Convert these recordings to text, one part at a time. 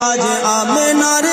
আজ আমেনার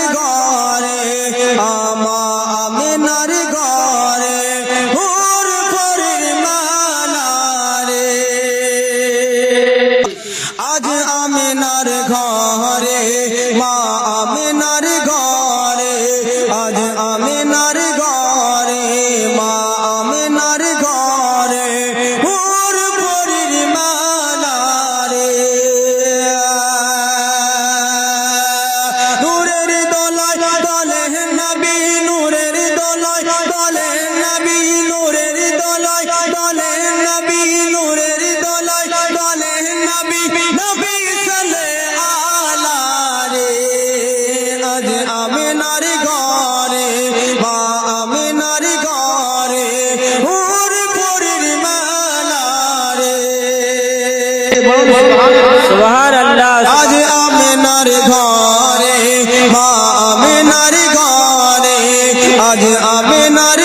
আজ আমেনার ঘরে মা আমেনার ঘরে আজ আমেনার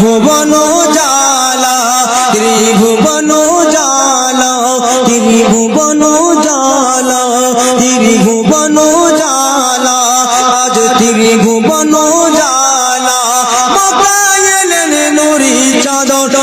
ভুবন জালা ত্রিভুবন জালা ত্রিভুবন জালা ত্রিভুবন জালা আজ ত্রিভুবন জালা নুরি চাদর